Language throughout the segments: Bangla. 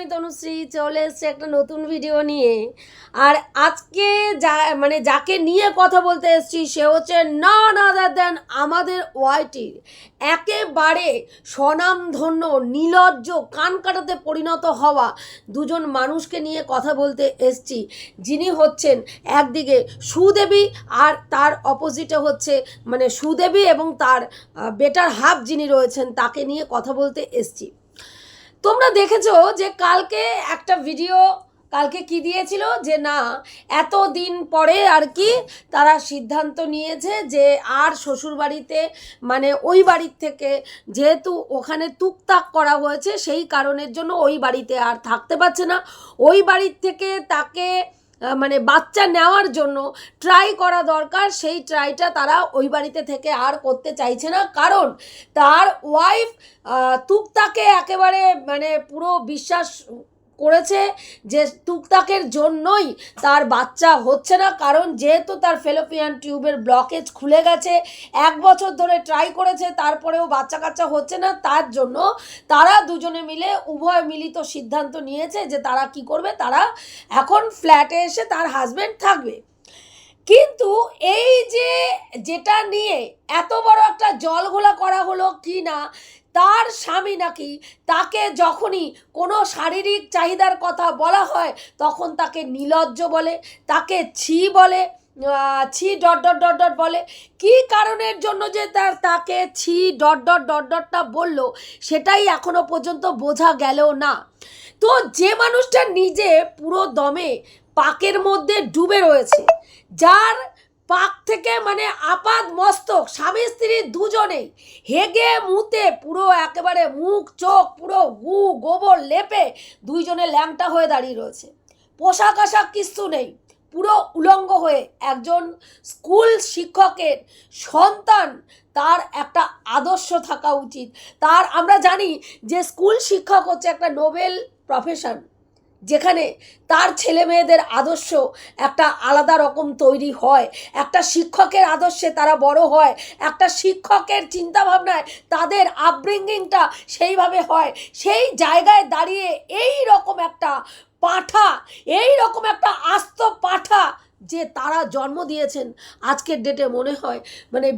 আমি তনুশ্রী চলে এসেছি একটা নতুন ভিডিও নিয়ে। আর আজকে যা মানে যাকে নিয়ে কথা বলতে এসেছি, সে হচ্ছে নন আদার দেন আমাদের ওয়াইটির একেবারে স্বনামধন্য, নীলজ্জ, কান কাটাতে পরিণত হওয়া দুজন মানুষকে নিয়ে কথা বলতে এসেছি। যিনি হচ্ছেন একদিকে সুদেবী আর তার অপোজিটে হচ্ছে মানে সুদেবী এবং তার বেটার হাফ যিনি রয়েছেন, তাকে নিয়ে কথা বলতে এসেছি। তোমরা দেখেছ যে কালকে একটা ভিডিও কালকে কি দিয়েছিল? যে না এত দিন পরে আর কি তারা সিদ্ধান্ত নিয়েছে যে আর শ্বশুর বাড়িতে মানে ওই বাড়ির থেকে যেহেতু ওখানে তুকতাক করা হয়েছে, সেই কারণের জন্য ওই বাড়িতে আর থাকতে পারছে না। ওই বাড়ির থেকে তাকে মানে বাচ্চা নেওয়ার জন্য ট্রাই করা দরকার। সেই ট্রাইটা তারা ওই বাড়িতে থেকে আর করতে চাইছে না। কারণ তার ওয়াইফ তুকতাকে একেবারে মানে পুরো বিশ্বাস করেছে যে টুকটাকের জন্যই তার বাচ্চা হচ্ছে না, কারণ যেহেতু তার ফেলোপিয়ান টিউবের ব্লকেজ খুলে গেছে, এক বছর ধরে ট্রাই করেছে, তারপরেও বাচ্চা কাচ্চা হচ্ছে না, তার জন্য তারা দুজনে মিলে উভয় মিলিত সিদ্ধান্ত নিয়েছে যে তারা কি করবে, তারা এখন ফ্ল্যাটে এসে তার হাজব্যান্ড থাকবে। কিন্তু এই যে যেটা নিয়ে এত বড় একটা জলঘোলা করা হলো কি না, তার স্বামী নাকি তাকে যখনই কোনো শারীরিক চাহিদার কথা বলা হয়, তখন তাকে নিলজ্জ বলে, তাকে ছি বলে ছি ডট ডট ডট ডট বলে। কি কারণের জন্য যে তার তাকে ছি ডট ডট ডট ডটটা বলল, সেটাই এখনও পর্যন্ত বোঝা গেল না। তো যে মানুষটা নিজে পুরো দমে পাকের মধ্যে ডুবে রয়েছে যার পাক থেকে মানে আপাদ মস্তক, স্বামী, স্ত্রী দুজনেই হেগে মুতে পুরো একেবারে মুখ, চোখ, পুরো গু, গোবর লেপে দুইজনে ল্যাংটা হয়ে দাঁড়িয়ে রয়েছে। পোশাক আশাক কিচ্ছু নেই, পুরো উলঙ্গ হয়ে একজন স্কুল শিক্ষকের সন্তান, তার একটা আদর্শ থাকা উচিত। তার আমরা জানি যে স্কুল শিক্ষক হচ্ছে একটা নোবেল প্রফেশন। যেখানে তার ছেলে মেয়েদের আদর্শ একটা আলাদা রকম তৈরি হয়। একটা শিক্ষকের আদর্শে তারা বড় হয়। একটা শিক্ষকের চিন্তাভাবনায় তাদের আপব্রিঙ্গিংটা সেইভাবে হয়। সেই জায়গায় দাঁড়িয়ে এই রকম একটা পাঠা এই রকম একটা আস্ত পাঠা যে তারা জন্ম দিয়েছেন, আজকের ডেটে মনে হয় মানে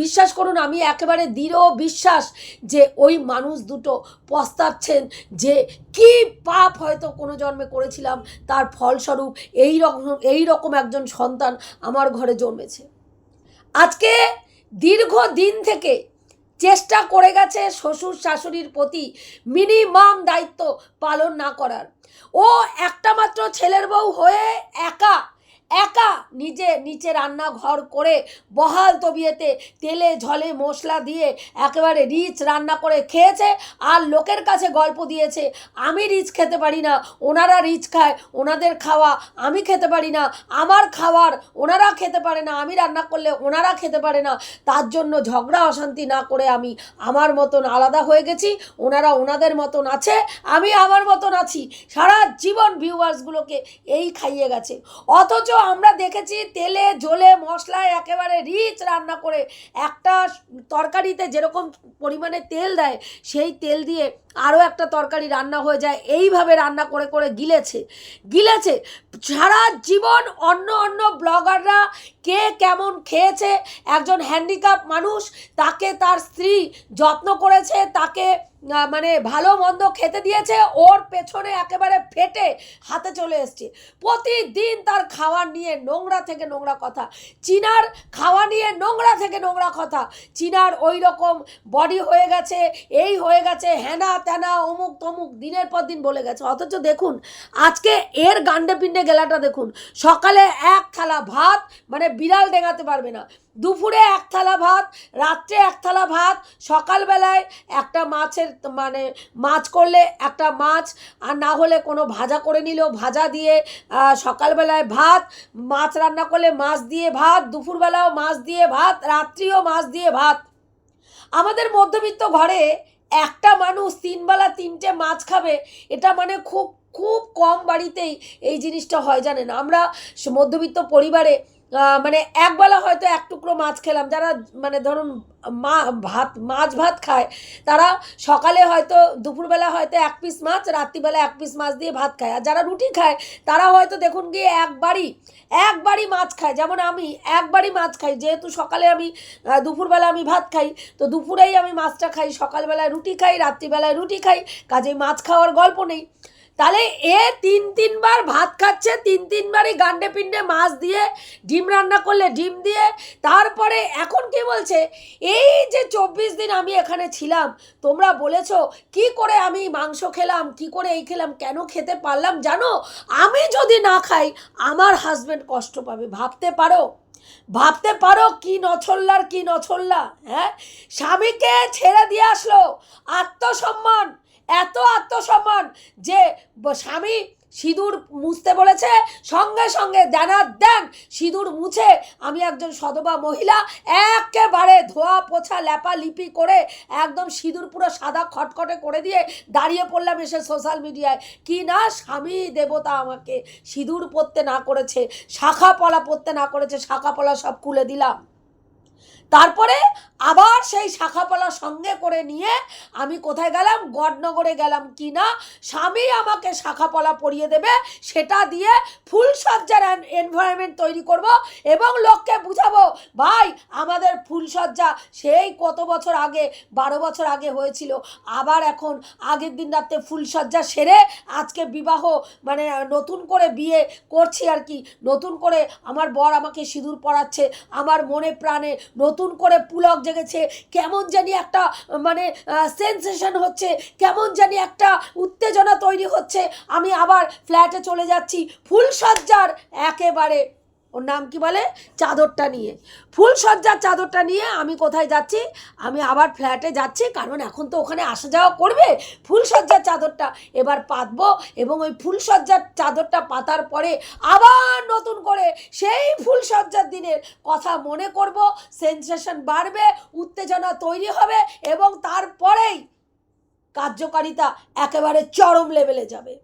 বিশ্বাস করুন, আমি একেবারে দৃঢ় বিশ্বাস যে ওই মানুষ দুটো পস্তাচ্ছেন যে কি পাপ হয়তো কোনো জন্মে করেছিলাম, তার ফলস্বরূপ এই রকম এই রকম একজন সন্তান আমার ঘরে জন্মেছে। আজকে দীর্ঘ দিন থেকে চেষ্টা করে গেছে শ্বশুর শাশুড়ির প্রতি মিনিমাম দায়িত্ব পালন না করার। ও একটা মাত্র ছেলের বউ হয়ে একা একা নিজে নিচে রান্নাঘর করে বহাল তবিয়েতে তেলে, ঝলে, মশলা দিয়ে একেবারে রিচ রান্না করে খেয়েছে আর লোকের কাছে গল্প দিয়েছে, আমি রিচ খেতে পারি না, ওনারা রিচ খায়, ওনাদের খাওয়া আমি খেতে পারি না, আমার খাবার ওনারা খেতে পারে না, আমি রান্না করলে ওনারা খেতে পারে না, তার জন্য ঝগড়া, অশান্তি না করে আমি আমার মতন আলাদা হয়ে গেছি, ওনারা ওনাদের মতন আছে, আমি আমার মতন আছি। সারা জীবন ভিউয়ার্সগুলোকে এই খাইয়ে গেছে। অথচ আমরা দেখেছি তেলে, ঝোলে, মশলায় একেবারে রিচ রান্না করে একটা তরকারিতে যেরকম পরিমাণে তেল দেয়, সেই তেল দিয়ে আরও একটা তরকারি রান্না হয়ে যায়। এইভাবে রান্না করে করে গিলেছে। গিলেছে। সারা জীবন অন্য অন্য ব্লগাররা কে কেমন খেয়েছে, একজন হ্যান্ডিক্যাপ মানুষ, তাকে তার স্ত্রী যত্ন করেছে, তাকে মানে ভালো মন্দ খেতে দিয়েছে, ওর পেছনে একেবারে ফেটে হাতে চলে এসছে। প্রতিদিন তার খাওয়ার নিয়ে নোংরা থেকে নোংরা কথা। চিনার খাওয়া নিয়ে নোংরা থেকে নোংরা কথা। চিনার ওই রকম বডি হয়ে গেছে, এই হয়ে গেছে, হেনা তেনা, অমুক তমুক, দিনের পর দিন বলে গেছে। অথচ দেখুন, আজকে এর গান্ডে পিণ্ডে গেলাটা দেখুন, সকালে এক থালা ভাত মানে বিড়াল ডেঙাতে পারবে না। দুপুরে এক থালা ভাত, রাত্রে এক থালা ভাত, সকালবেলায় একটা মাছের মানে মাছ করলে একটা মাছ, আর না হলে কোনো ভাজা করে নিলেও ভাজা দিয়ে সকালবেলায় ভাত, মাছ রান্না করলে মাছ দিয়ে ভাত, দুপুরবেলাও মাছ দিয়ে ভাত, রাত্রিও মাছ দিয়ে ভাত। আমাদের মধ্যবিত্ত ঘরে একটা মানুষ তিনবেলা তিনটে মাছ খাবে, এটা মানে খুব খুব কম বাড়িতেই এই জিনিসটা হয়, জানেন? আমরা মধ্যবিত্ত পরিবারে মানে একবেলা হয়তো এক টুকরো মাছ খেলাম। যারা মানে ধরুন, মা, ভাত, মাছ ভাত খায়, তারা সকালে হয়তো, দুপুরবেলা হয়তো এক পিস মাছ, রাত্রিবেলা এক পিস মাছ দিয়ে ভাত খায়। আর যারা রুটি খায়, তারা হয়তো দেখুন গিয়ে একবারই একবারই মাছ খায়। যেমন আমি একবারই মাছ খাই। যেহেতু সকালে আমি দুপুরবেলা আমি ভাত খাই, তো দুপুরেই আমি মাছটা খাই। সকালবেলায় রুটি খাই, রাত্রিবেলায় রুটি খাই। কাজেই মাছ খাওয়ার গল্প নেই। তাহলে এ তিন তিনবার ভাত খাচ্ছে, তিন তিনবারই গান্ডে পিণ্ডে মাছ দিয়ে ডিম রান্না করলে ডিম দিয়ে, তারপরে এখন কি বলছে, এই যে চব্বিশ দিন আমি এখানে ছিলাম, তোমরা বলেছ কি করে আমি মাংস খেলাম, কি করে এই খেলাম, কেন খেতে পারলাম জানো? আমি যদি না খাই, আমার হাজবেন্ড কষ্ট পাবে, ভাবতে পারো? ভাবতে পারো কি নছল্লার, কি নছল্লা হ্যাঁ? স্বামীকে ছেড়ে দিয়ে আসলো, আত্মসম্মান। স্বামী সিঁদুর মুছতে বলেছে, সঙ্গে সঙ্গে দেনার দেন, সিঁদুর মুছে আমি একজন সদবা মহিলা, একেবারে ধোয়া পোছা ল্যাপা লিপি করে একদম সিঁদুর পুরো সাদা খটখটে করে দিয়ে দাঁড়িয়ে পড়লাম এসে সোশ্যাল মিডিয়ায় কি না স্বামী দেবতা আমাকে সিঁদুর পরতে না করেছে, শাখা পলা পরতে না করেছে, শাখা পলা সব খুলে দিলাম। তারপরে আবার সেই শাখাপলা সঙ্গে করে নিয়ে আমি কোথায় গেলাম? গডনগরে গেলাম কি না স্বামী আমাকে শাখাপলা পরিয়ে দেবে, সেটা দিয়ে ফুল ফুলসজ্জার এনভায়রনমেন্ট তৈরি করব এবং লোককে বুঝাবো, ভাই, আমাদের ফুলসজ্জা সেই কত বছর আগে, বারো বছর আগে হয়েছিল। আবার এখন আগের দিন রাতে ফুলসজ্জা সেরে আজকে বিবাহ মানে নতুন করে বিয়ে করছি আর কি। নতুন করে আমার বর আমাকে সিঁদুর পরাচ্ছে, আমার মনে প্রাণে নতুন করে পুলক জেগেছে, কেমন জানি একটা মানে সেন্সেশন হচ্ছে, কেমন জানি একটা উত্তেজনা তৈরি হচ্ছে। আমি আবার ফ্ল্যাটে চলে যাচ্ছি ফুলসজ্জার একেবারে ওর নাম কি বলে? চাদরটা নিয়ে। ফুল ফুলসজ্জার চাদরটা নিয়ে আমি কোথায় যাচ্ছি? আমি আবার ফ্ল্যাটে যাচ্ছি, কারণ এখন তো ওখানে আসা যাওয়া করবে। ফুল ফুলসজ্জার চাদরটা এবার পাতবো এবং ওই ফুল ফুলসজ্জার চাদরটা পাতার পরে আবার নতুন করে সেই ফুল ফুলসজ্জার দিনের কথা মনে করব। সেন্সেশন বাড়বে, উত্তেজনা তৈরি হবে এবং তারপরেই কার্যকারিতা একেবারে চরম লেভেলে যাবে।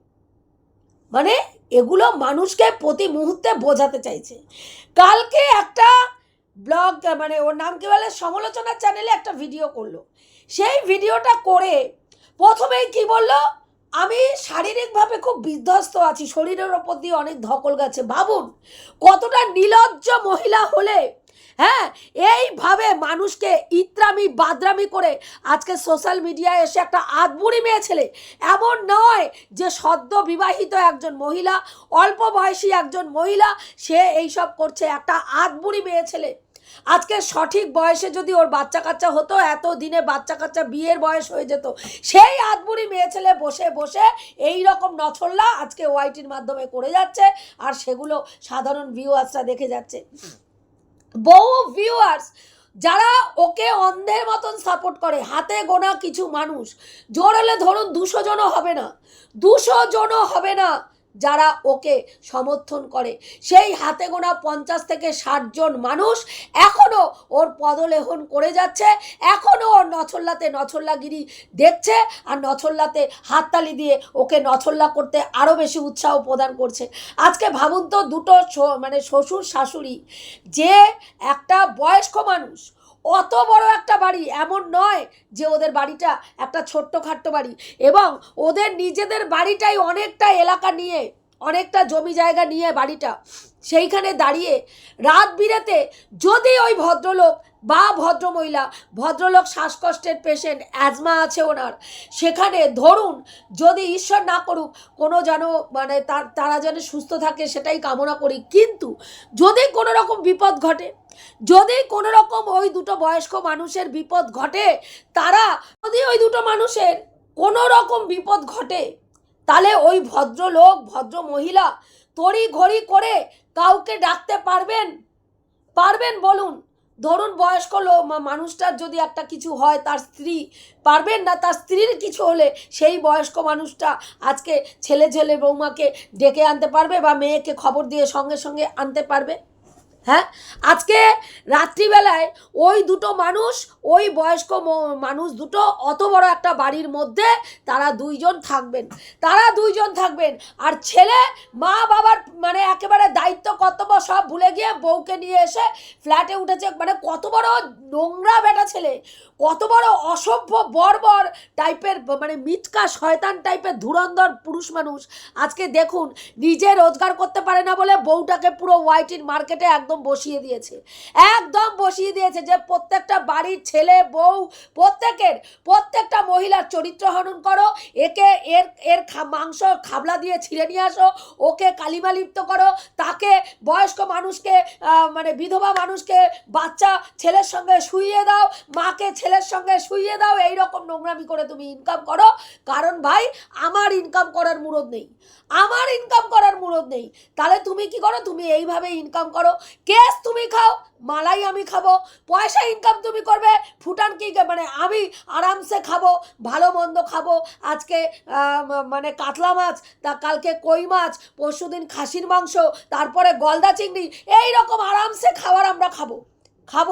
মানে এগুলো মানুষকে প্রতি মুহূর্তে বোঝাতে চাইছে। কালকে একটা ব্লগ মানে ওর নাম কি বলে সমালোচনার চ্যানেলে একটা ভিডিও করল। সেই ভিডিওটা করে প্রথমেই কি বলল, আমি শারীরিকভাবে খুব বিধ্বস্ত আছি, শরীরের ওপর দিয়ে অনেক ধকল গেছে। ভাবুন কতটা নিলজ্জ মহিলা হলে হ্যাঁ এইভাবে মানুষকে ইত্রামি, বাদরামি করে আজকে সোশ্যাল মিডিয়ায় এসে একটা আদবুড়ি মেয়ে ছেলে, এমন নয় যে সদ্য বিবাহিত একজন মহিলা, অল্প বয়সী একজন মহিলা, সে এইসব করছে একটা আদবুড়ি মেয়ে ছেলে। আজকে সঠিক বয়সে যদি ওর বাচ্চা কাচ্চা হতো এত দিনে বাচ্চা কাচ্চা বিয়ের বয়স হয়ে যেত। সেই আদবুড়ি মেয়ে ছেলে বসে বসে এই রকম নছল্লা আজকে ওয়াইটির মাধ্যমে করে যাচ্ছে, আর সেগুলো সাধারণ ভিউ ভিউয়ার্সরা দেখে যাচ্ছে। বহু ভিউয়ার্স যারা ওকে অন্ধের মতন সাপোর্ট করে, হাতে গোনা কিছু মানুষ। জোর হলে ধরুন দুশো জনও হবে না। দুশো জনও হবে না। যারা ওকে সমর্থন করে। সেই হাতে গোনা পঞ্চাশ থেকে ষাট জন মানুষ এখনও ওর পদলেহন করে যাচ্ছে এখনও ওর নছল্লাতে নছল্লাগিরি দেখছে আর নছল্লাতে হাততালি দিয়ে ওকে নছল্লা করতে আরও বেশি উৎসাহ প্রদান করছে। আজকে ভাবুন তো দুটো মানে শ্বশুর শাশুড়ি যে একটা বয়স্ক মানুষ অত বড় একটা বাড়ি এমন নয় যে ওদের বাড়িটা একটা ছোট্ট খাট্ট বাড়ি। এবং ওদের নিজেদের বাড়িটাই অনেকটা এলাকা নিয়ে অনেকটা জমি জায়গা নিয়ে বাড়িটা। সেইখানে দাঁড়িয়ে রাত বিরেতে যদি ওই ভদ্রলোক বা ভদ্রমহিলা, ভদ্রলোক শ্বাসকষ্টের পেশেন্ট অ্যাজমা আছে ওনার, সেখানে ধরুন যদি ঈশ্বর না করুক, কোনো যেন মানে তার, তারা যেন সুস্থ থাকে সেটাই কামনা করি। কিন্তু যদি কোনো রকম বিপদ ঘটে, যদি কোনো রকম ওই দুটো বয়স্ক মানুষের বিপদ ঘটে, তারা যদি ওই দুটো মানুষের কোনো রকম বিপদ ঘটে তাহলে ওই ভদ্রলোক ভদ্র মহিলা তড়ি ঘড়ি করে কাউকে ডাকতে পারবেন? পারবেন বলুন। ধরুন বয়স্ক লোক মানুষটার যদি একটা কিছু হয়, তার স্ত্রী পারবেন না? তার স্ত্রীর কিছু হলে সেই বয়স্ক মানুষটা আজকে ছেলে ছেলে বৌমাকে ডেকে আনতে পারবে বা মেয়েকে খবর দিয়ে সঙ্গে সঙ্গে আনতে পারবে? হ্যাঁ? আজকে রাত্রিবেলায় ওই দুটো মানুষ, ওই বয়স্ক মানুষ দুটো অত বড় একটা বাড়ির মধ্যে তারা দুইজন থাকবেন। তারা দুইজন থাকবেন। আর ছেলে, মা বাবার মানে একেবারে দায়িত্ব কর্তব্য সব ভুলে গিয়ে বউকে নিয়ে এসে ফ্ল্যাটে উঠেছে। মানে কত বড় নোংরা বেটা ছেলে, কত বড় অসভ্য, বর্বর টাইপের মানে মিটকা শয়তান টাইপের ধুরন্ধর পুরুষ মানুষ। আজকে দেখুন, নিজে রোজগার করতে পারে না বলে বউটাকে পুরো হোয়াইটিন মার্কেটে একদম বসিয়ে দিয়েছে। একদম বসিয়ে দিয়েছে যে প্রত্যেকটা বাড়ির ছেলে, বউ, প্রত্যেকের, প্রত্যেকটা মহিলার চরিত্র হনন করো। একে এর এর মাংস, খাবলা দিয়ে ছিঁড়ে নিয়ে আসো। ওকে কালিমা লিপ্ত করো। তাকে বয়স্ক মানুষকে মানে বিধবা মানুষকে বাচ্চা ছেলের সঙ্গে শুইয়ে দাও, মাকে ছেলের সঙ্গে শুইয়ে দাও। এই রকম নোংরামি করে তুমি ইনকাম করো। কারণ ভাই, আমার ইনকাম করার মুরদ নেই। আমার ইনকাম করার মুরদ নেই। তাহলে তুমি কি করো? তুমি এইভাবে ইনকাম করো। কেস তুমি খাও, মালাই আমি খাব, পয়সা ইনকাম তুমি করবে, ফুটান কি মানে আমি আরামসে খাব, ভালো মন্দ খাব। আজকে মানে কাতলা মাছ, তা কালকে কই মাছ পরশুদিন খাসির মাংস, তারপরে গলদা চিংড়ি, এই রকম আরামসে খাবার আমরা খাব। খাব,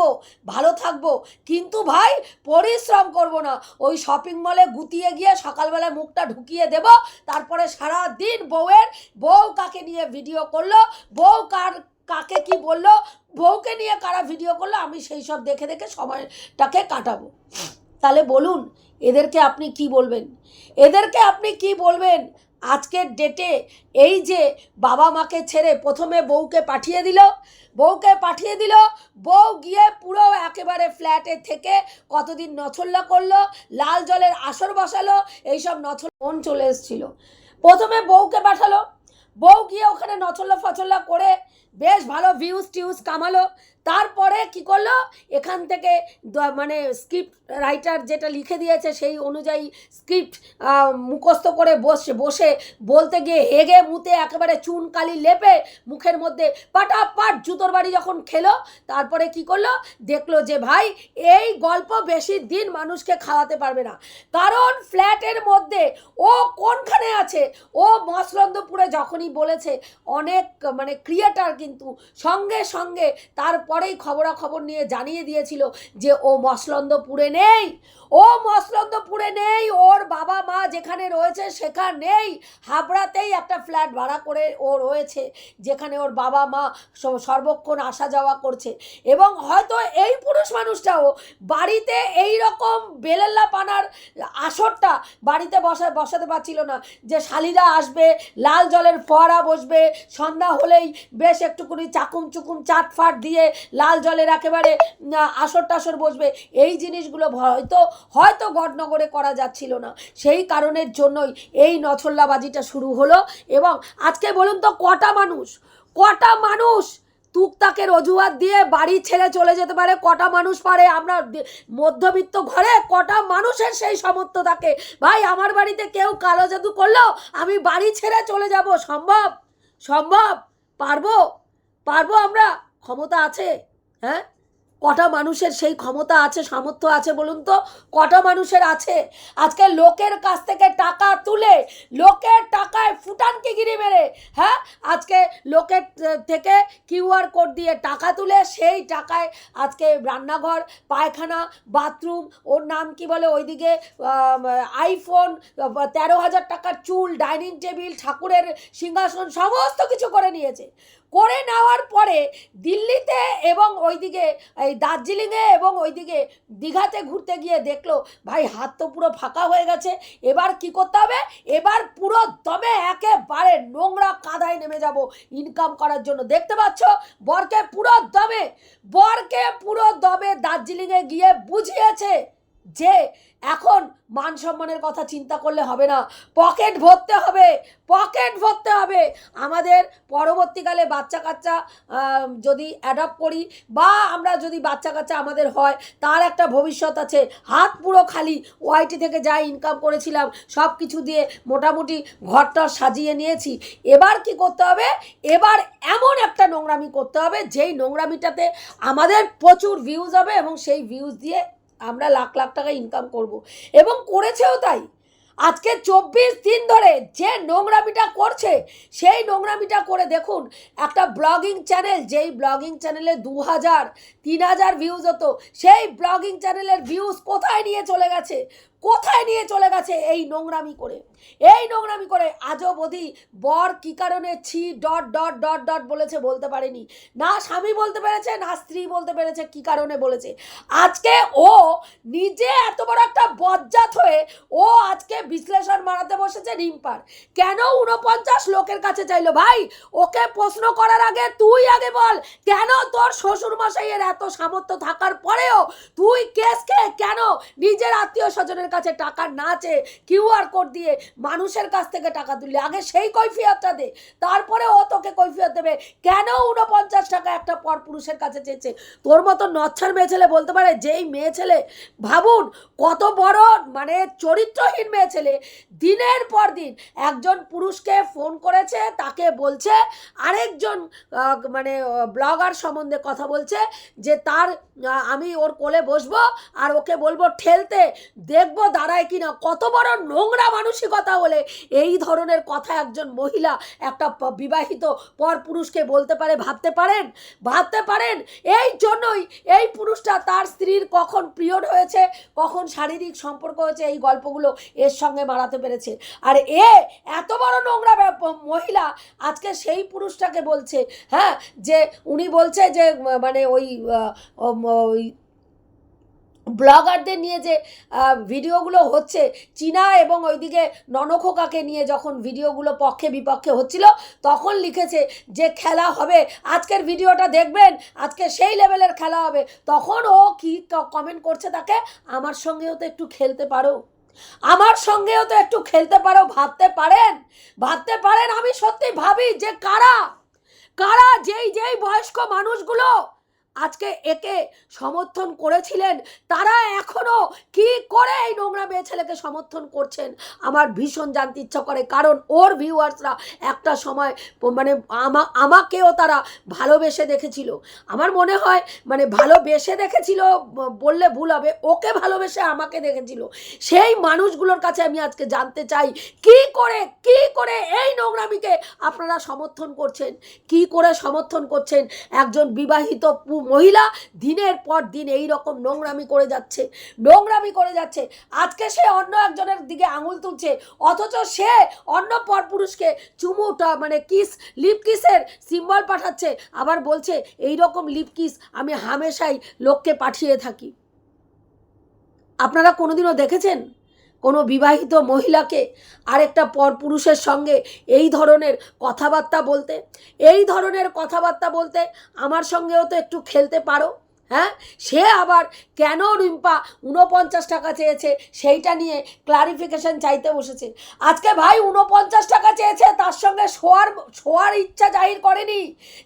ভালো থাকব। কিন্তু ভাই, পরিশ্রম করব না। ওই শপিং মলে গুতিয়ে গিয়ে সকালবেলায় মুখটা ঢুকিয়ে দেব, তারপরে সারা দিন বউয়ের, বউ কাকে নিয়ে ভিডিও করল, বউ কার কাকে কি বলল? বউকে নিয়ে কারা ভিডিও করল? আমি সেই সব দেখে দেখে সময়টাকে কাটাবো। তাহলে বলুন, এদেরকে আপনি কি বলবেন? এদেরকে আপনি কি বলবেন? আজকের ডেটে এই যে বাবা মাকে ছেড়ে প্রথমে বউকে পাঠিয়ে দিল, বউকে পাঠিয়ে দিল, বউ গিয়ে পুরো একেবারে ফ্ল্যাটে থেকে কতদিন নছল্লা করল, লাল জলের আসর বসালো, এইসব নছল মন চলে এসেছিল। প্রথমে বউকে পাঠালো, বউ গিয়ে ওখানে নছল্লা ফছল্লা করে বেশ ভালো ভিউজ টিউজ কামালো। তারপরে কি করল? এখান থেকে মানে স্ক্রিপ্ট রাইটার যেটা লিখে দিয়েছে সেই অনুযায়ী স্ক্রিপ্ট মুখস্থ করে বসে বসে বলতে গিয়ে হেগে মুতে একেবারে চুন কালি লেপে মুখের মধ্যে পাটাপাট জুতোর বাড়ি যখন খেলো, তারপরে কি করল? দেখল যে ভাই, এই গল্প বেশি দিন মানুষকে খাওয়াতে পারবে না। কারণ ফ্ল্যাটের মধ্যে ও কোনখানে আছে? ও মসলন্দপুরে যখনই বলেছে, অনেক মানে ক্রিয়েটার কিন্তু সঙ্গে সঙ্গে তারপরেই খবরাখবর নিয়ে জানিয়ে দিয়েছিল যে ও মসলন্দপুরে নেই। ও মসলন্দপুরে নেই, ওর বাবা মা যেখানে রয়েছে সেখানে নেই হাবড়াতেই একটা ফ্ল্যাট ভাড়া করে ও রয়েছে, যেখানে ওর বাবা মা সর্বক্ষণ আসা যাওয়া করছে। এবং হয়তো এই পুরুষ মানুষটাও বাড়িতে এই রকম বেলেল্লা পানার আসরটা বাড়িতে বসা, বসাতে পারছিল না যে শালিরা আসবে, লাল জলের ফোয়ারা বসবে, সন্ধ্যা হলেই বেশ একটুকুনি চাকুম চুকুম চাটফাট দিয়ে লাল জলের একেবারে আসর টাসর বসবে। এই জিনিসগুলো হয়তো হয়তো গডনগরে করা যাচ্ছিল না। সেই কারণের জন্যই এই নছল্লাবাজিটা শুরু হলো এবং আজকে বলুন তো কটা মানুষ? কটা মানুষ টুকটাকের অজুহাত দিয়ে বাড়ি ছেড়ে চলে যেতে পারে? কটা মানুষ পারে আমরা মধ্যবিত্ত ঘরে? কটা মানুষের সেই সামর্থ্য থাকে? ভাই, আমার বাড়িতে কেউ কালো জাদু করল আমি বাড়ি ছেড়ে চলে যাব। সম্ভব? সম্ভব? পারব? পারব আমরা? ক্ষমতা আছে? হ্যাঁ? কটা মানুষের সেই ক্ষমতা আছে, সামর্থ্য আছে বলুন তো? কটা মানুষের আছে? আজকে লোকের কাছ থেকে টাকা তুলে লোকের টাকায় ফুটানকে গিরি মেরে হ্যাঁ? আজকে লোকের থেকে কিউআর কোড দিয়ে টাকা তুলে সেই টাকায় আজকে রান্নাঘর, পায়খানা, বাথরুম, ওর নাম কি বলে ওইদিকে আইফোন, তেরো হাজার টাকার চুল, ডাইনিং টেবিল, ঠাকুরের সিংহাসন, সমস্ত কিছু করে নিয়েছে। করে নেওয়ার পরে দিল্লিতে এবং ওইদিকে, এই দার্জিলিংয়ে এবং ওইদিকে দীঘাতে ঘুরতে গিয়ে দেখল, ভাই, হাত তো পুরো ফাঁকা হয়ে গেছে, এবার কি করতে হবে? এবার পুরো দমে একেবারে নোংরা কাদায় নেমে যাব ইনকাম করার জন্য। দেখতে পাচ্ছ? বরকে পুরো দমে, বরকে পুরো দমে দার্জিলিংয়ে গিয়ে বুঝিয়েছে যে এখন মান সম্মানের কথা চিন্তা করলে হবে না। পকেট ভরতে হবে, পকেট ভরতে হবে। আমাদের পরবর্তীকালে বাচ্চা কাচ্চা যদি অ্যাডাপ্ট করি বা আমরা যদি বাচ্চা কাচ্চা আমাদের হয়, তার একটা ভবিষ্যৎ আছে। হাত পুরো খালি ওয়াইটি থেকে যা ইনকাম করেছিলাম সব কিছু দিয়ে মোটামুটি ঘরটা সাজিয়ে নিয়েছি। এবার কি করতে হবে? এবার এমন একটা নোংরামি করতে হবে, যেই নোংরামিটাতে আমাদের প্রচুর ভিউজ হবে এবং সেই ভিউজ দিয়ে আমরা লাখ লাখ টাকা ইনকাম করব। এবং করেছেও তাই। আজকে চব্বিশ দিন ধরে যে নোংরামিটা করছে, সেই নোংরামিটা করে দেখুন, একটা ব্লগিং চ্যানেল যেই ব্লগিং চ্যানেলে দু হাজার তিন হাজার ভিউজ হতো, সেই ব্লগিং চ্যানেলের ভিউজ কোথায় নিয়ে চলে গেছে? কোথায় নিয়ে চলে গেছে এই নোংরামি করে? এই নোংরামি করে আজও বোধি বর কি কারণে ছি, ডট ডট ডট ডট বলেছে বলতে পারেনি। না স্বামী বলতে পেরেছে, না স্ত্রী বলতে পেরেছে, কি কারণে বলেছে? আজকে ও নিজে এত বড় একটা বজ্জাত হয়ে ও আজকে বিশ্লেষণ মারাতে বসেছে রিম্পার। কেন উনপঞ্চাশ লোকের কাছে চাইলো? ভাই, ওকে প্রশ্ন করার আগে তুই আগে বল, কেন তোর শ্বশুর মশাইয়ের এত সামর্থ্য থাকার পরেও তুই কেস খেয়ে কেন নিজের আত্মীয় স্বজনের কাছে টাকা না চেয়ে কিউআর কোড দিয়ে মানুষের কাছ থেকে টাকা তুললি, আগে সেই কৈফিয়তটা দে, তারপরে ও তোকে কৈফিয়ত দেবে। কেন উনপঞ্চাশ টাকা একটা পর পুরুষের কাছে চেয়েছে? তোর মতো নচ্ছার মেয়ে ছেলে বলতে পারে, যেই মেয়ে ছেলে, ভাবুন কত বড় মানে চরিত্রহীন মেয়ে ছেলে, দিনের পর দিন একজন পুরুষকে ফোন করেছে, তাকে বলছে, আরেকজন মানে ব্লগার সম্বন্ধে কথা বলছে, যে তার আমি ওর কোলে বসবো আর ওকে বলব ঠেলতে, দেখব দাঁড়ায় কিনা? কত বড় নোংরা মানসিকতা হলে এই ধরনের কথা একজন মহিলা একটা বিবাহিত পর পুরুষকে বলতে পারে, ভাবতে পারেন? ভাবতে পারেন? এই জন্যই এই পুরুষটা তার স্ত্রীর কখন পিরিয়ড হয়েছে, কখন শারীরিক সম্পর্ক হয়েছে, এই গল্পগুলো এর সঙ্গে মারাতে পেরেছে। আর এ এত বড় নোংরা মহিলা আজকে সেই পুরুষটাকে বলছে হ্যাঁ? যে উনি বলছে যে মানে ওই ওই ব্লগারদের নিয়ে যে ভিডিওগুলো হচ্ছে, চীনা এবং ওইদিকে ননখোকাকে নিয়ে যখন ভিডিওগুলো পক্ষে বিপক্ষে হচ্ছিল, তখন লিখেছে যে খেলা হবে। আজকের ভিডিওটা দেখবেন, আজকে সেই লেভেলের খেলা হবে। তখন ও কি কমেন্ট করছে তাকে? আমার সঙ্গেও তো একটু খেলতে পারো। আমার সঙ্গেও তো একটু খেলতে পারো, ভাবতে পারেন? ভাবতে পারেন? আমি সত্যি ভাবি যে কারা? কারা? যেই যেই বয়স্ক মানুষগুলো আজকে একে সমর্থন করেছিলেন, তারা এখনও কি করে এই নোংরা মেয়ে ছেলেকে সমর্থন করছেন? আমার ভীষণ জানতে ইচ্ছা করে, কারণ ওর ভিউয়ার্সরা একটা সময় মানে আমা, আমাকেও তারা ভালোবেসে দেখেছিল। আমার মনে হয় মানে ভালোবেসে দেখেছিল বললে ভুল হবে, ওকে ভালোবেসে আমাকে দেখেছিল। সেই মানুষগুলোর কাছে আমি আজকে জানতে চাই, কি করে কি করে এই নোংরামিকে আপনারা সমর্থন করছেন? কি করে সমর্থন করছেন? একজন বিবাহিত মহিলা দিনের পর দিন এই রকম নোংরামি করে যাচ্ছে, নোংরামি করে যাচ্ছে। আজকে সে অন্য একজনের দিকে আঙুল তুলছে, অথচ সে অন্য পরপুরুষকে চুমুটা মানে কিস, লিপ কিসের সিম্বল পাঠাচ্ছে, আবার বলছে, এই রকম লিপ কিস আমি হামেশাই লোককে পাঠিয়ে থাকি। আপনারা কোনোদিনও দেখেছেন? কোনো বিবাহিত মহিলাকে আরেকটা পরপুরুষের সঙ্গে এই ধরনের কথাবার্তা বলতে, এই ধরনের কথাবার্তা বলতে আমার সঙ্গেও তো একটু খেলতে পারো। হ্যাঁ? সে আবার কেন রিম্পা উনপঞ্চাশ টাকা চেয়েছে সেইটা নিয়ে ক্লারিফিকেশন চাইতে বসেছে। আজকে ভাই উনপঞ্চাশ টাকা চেয়েছে, তার সঙ্গে শোয়ার শোয়ার ইচ্ছা জাহির করেনি।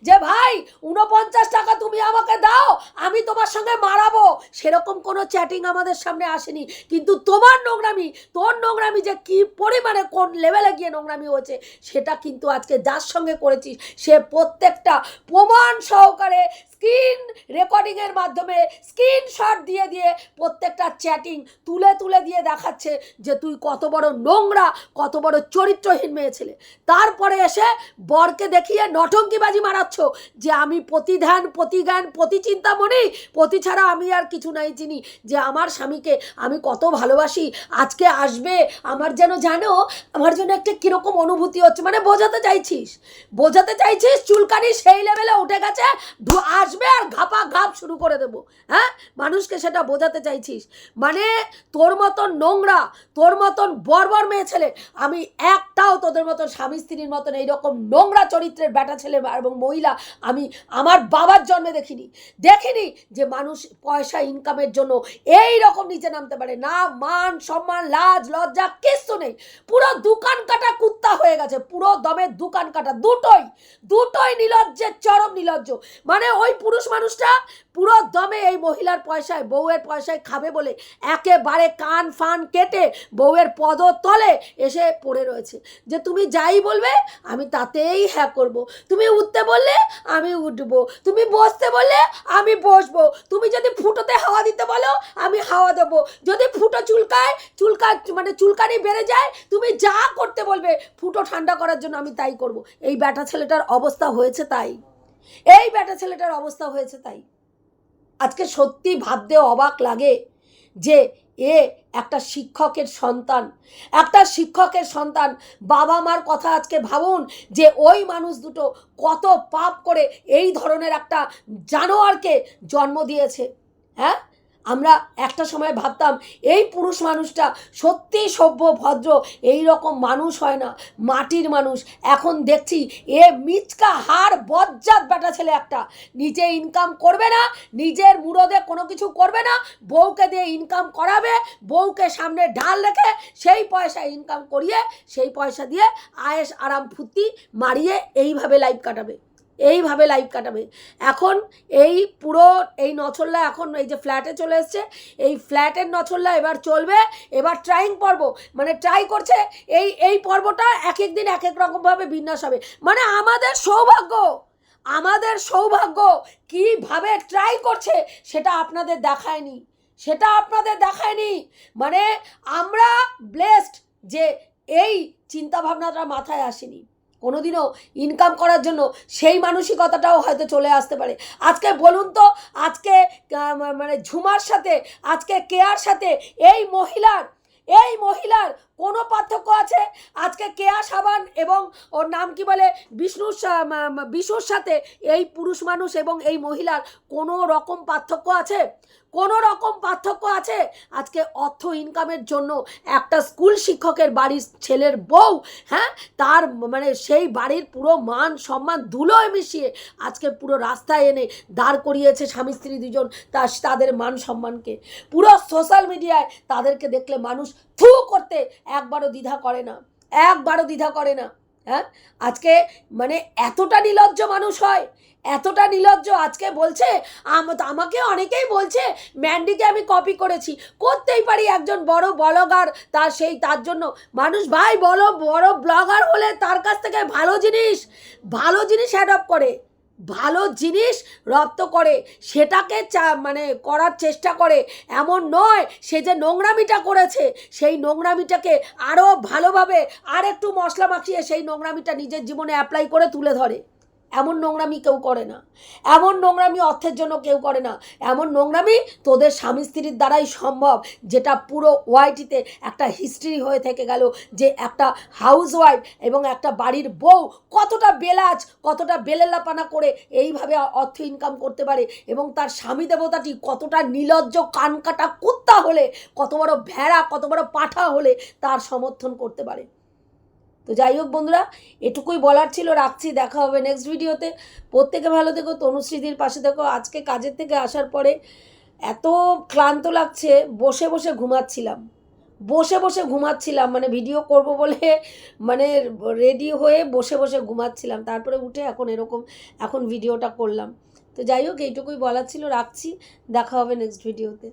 যে ভাই উনপঞ্চাশ টাকা তুমি আমাকে দাও, আমি তোমার সঙ্গে মারাবো। সেরকম কোনো চ্যাটিং আমাদের সামনে আসেনি। কিন্তু তোমার নোংরামি, তোর নোংরামি যে কি পরিমাণে, কোন লেভেলে গিয়ে নোংরামি হয়েছে, সেটা কিন্তু আজকে যার সঙ্গে করেছিস, সে প্রত্যেকটা প্রমাণ সহকারে স্ক্রিন রেকর্ডিংয়ের মাধ্যমে স্ক্রিনশট দিয়ে দিয়ে প্রত্যেকটা চ্যাটিং তুলে তুলে দিয়ে দেখাচ্ছে যে তুই কত বড় নোংরা, কত বড় চরিত্রহীন মেয়ে ছেলে। তারপরে এসে বরকে দেখিয়ে নটঙ্কিবাজি মারাচ্ছ যে আমি প্রতিধ্যান প্রতিজ্ঞান প্রতি চিন্তামণি প্রতি ছাড়া আমি আর কিছু নাই চিনি যে আমার স্বামীকে আমি কত ভালোবাসি, আজকে আসবে, আমার যেন জানো, আমার জন্য একটা কীরকম অনুভূতি হচ্ছে। মানে বোঝাতে চাইছিস বোঝাতে চাইছিস চুলকানি সেই লেভেলে উঠে গেছে, ধু- আসবে আর ঘাপা ঘাপ শুরু করে দেবো। হ্যাঁ? মানুষকে সেটা বোঝাতে চাইছিস। মানে তোর মতন নোংরা, তোর মতন বর্বর মেয়ে ছেলে, আমি একটাও তোদের মতন স্বামী স্ত্রীর মতন এইরকম নোংরা চরিত্রের ব্যাটা ছেলে এবং মহিলা আমি আমার বাবার জন্মে দেখিনি। দেখিনি যে মানুষ পয়সা ইনকামের জন্য এই রকম নিচে নামতে পারে। না মান, সম্মান, লাজ, লজ্জা, কিচ্ছু নেই। পুরো দোকান কাটা কুত্তা হয়ে গেছে। পুরো দমের দোকান কাটা। দুটোই দুটোই নিলজ্জের চরম নিলজ্জ। মানে ওই পুরুষ মানুষটা পুরো দমে এই মহিলার পয়সায়, বউয়ের পয়সায় খাবে বলে একেবারে কান ফান কেটে বউয়ের পদ তলে এসে পড়ে রয়েছে। যে তুমি যাই বলবে, আমি তাতেই হ্যাঁ করব। তুমি উঠতে বললে, আমি উঠবো। তুমি বসতে বললে, আমি বসবো। তুমি যদি ফুটোতে হাওয়া দিতে বলো, আমি হাওয়া দেবো। যদি ফুটো চুলকায় চুলকা মানে চুলকানি বেড়ে যায়, তুমি যা করতে বলবে, ফুটো ঠান্ডা করার জন্য আমি তাই করব। এই ব্যাটা ছেলেটার অবস্থা হয়েছে তাই। এই ব্যাটা ছেলেটার অবস্থা হয়েছে তাই। আজকে সত্যি ভাবতে অবাক লাগে যে এ একটা শিক্ষকের সন্তান, একটা শিক্ষকের সন্তান। বাবা মার কথা আজকে ভাবুন যে ওই মানুষ দুটো কত পাপ করে এই ধরনের একটা জানোয়ারকে জন্ম দিয়েছে হ্যাঁ? আমরা একটা সময় ভাবতাম, এই পুরুষ মানুষটা সত্যি সভ্য, ভদ্র, এই রকম মানুষ হয় না, মাটির মানুষ। এখন দেখছি এ মিচকা হার বজ্জাত বেটা ছেলে একটা। নিজে ইনকাম করবে না, নিজের মুরদে কোনো কিছু করবে না, বউকে দিয়ে ইনকাম করাবে, বউকে সামনে ঢাল রেখে সেই পয়সা ইনকাম করিয়ে, সেই পয়সা দিয়ে আয়েস আরাম ফুর্তি মারিয়ে এইভাবে লাইফ কাটাবে। এইভাবে লাইফ কাটাবে। এখন এই পুরো এই নছল্লা এখন এই যে ফ্ল্যাটে চলে এসছে, এই ফ্ল্যাটের নছল্লা এবার চলবে, এবার ট্রাইং পর্ব। মানে ট্রাই করছে, এই এই পর্বটা এক এক দিন এক এক রকমভাবে বিন্যাস হবে। মানে আমাদের সৌভাগ্য আমাদের সৌভাগ্য কীভাবে ট্রাই করছে সেটা আপনাদের দেখায়নি। সেটা আপনাদের দেখায়নি। মানে আমরা ব্লেসড যে এই চিন্তাভাবনাটা মাথায় আসেনি। কোনোদিনও ইনকাম করার জন্য সেই মানসিকতাটাও হয়তো চলে আসতে পারে। আজকে বলুন তো, আজকে মানে ঝুমার সাথে, আজকে কেয়ার সাথে এই মহিলার এই মহিলার কোনো পার্থক্য আছে? আজকে কেয়া সাবান এবং ওর নাম কি বলে? বিষ্ণুর বিশুর সাথে এই পুরুষ মানুষ এবং এই মহিলার কোনো রকম পার্থক্য আছে? কোনো রকম পার্থক্য আছে? আজকে অর্থ ইনকামের জন্য একটা স্কুল শিক্ষকের বাড়ির ছেলের বউ হ্যাঁ? তার মানে সেই বাড়ির পুরো মান সম্মান ধুলোয় মিশিয়ে আজকে পুরো রাস্তায় এনে দাঁড় করিয়েছে স্বামী স্ত্রী দুজন তার তাদের মান সম্মানকে। পুরো সোশ্যাল মিডিয়ায় তাদেরকে দেখলে মানুষ থু করতে একবারও দ্বিধা করে না। একবারও দ্বিধা করে না। হ্যাঁ? আজকে মানে এতটা নিলজ্জ মানুষ হয়, এতটা নিলজ্জ আজকে বলছে, আম- আমাকে অনেকেই বলছে, ম্যান্ডিকে আমি কপি করেছি। করতেই পারি একজন বড় ব্লগার, তার সেই, তার জন্য। মানুষ, ভাই, বলো, বড় ব্লগার হলে তার কাছ থেকে ভালো জিনিস ভালো জিনিস অ্যাডপ্ট করে। ভালো জিনিস রপ্ত করে, সেটাকে চা মানে করার চেষ্টা করে। এমন নয়, সে যে নোংরামিটা করেছে, সেই নোংরামিটাকে আরও ভালোভাবে আর একটু মশলা মাখিয়ে সেই নোংরামিটা নিজের জীবনে অ্যাপ্লাই করে তুলে ধরে। এমন নোংরামি কেউ করে না। এমন নোংরামি অর্থের জন্য কেউ করে না। এমন নোংরামি তোদের স্বামী স্ত্রীর দ্বারাই সম্ভব, যেটা পুরো ওয়াইটিতে একটা হিস্ট্রি হয়ে থেকে গেল যে একটা হাউস ওয়াইফ এবং একটা বাড়ির বউ কতটা বেলাজ, কতটা বেলেলাপানা করে এইভাবে অর্থ ইনকাম করতে পারে এবং তার স্বামী দেবতাটি কতটা নিলজ্জ, কানকাটা কুত্তা হলে, কত বড় ভেড়া, কত বড় পাঠা হলে তার সমর্থন করতে পারে। তো যাই হোক বন্ধুরা, এটুকুই বলার ছিল, রাখছি, দেখা হবে নেক্সট ভিডিওতে প্রত্যেকে ভালো থেকো, তনুশ্রীদির পাশে দেখো আজকে কাজের থেকে আসার পরে এত ক্লান্ত লাগছে, বসে বসে ঘুমাচ্ছিলাম। বসে বসে ঘুমাচ্ছিলাম মানে ভিডিও করব বলে মানে রেডি হয়ে বসে বসে ঘুমাচ্ছিলাম। তারপরে উঠে এখন এরকম, এখন ভিডিওটা করলাম। তো যাই হোক, এইটুকুই বলার ছিল, রাখছি, দেখা হবে নেক্সট ভিডিওতে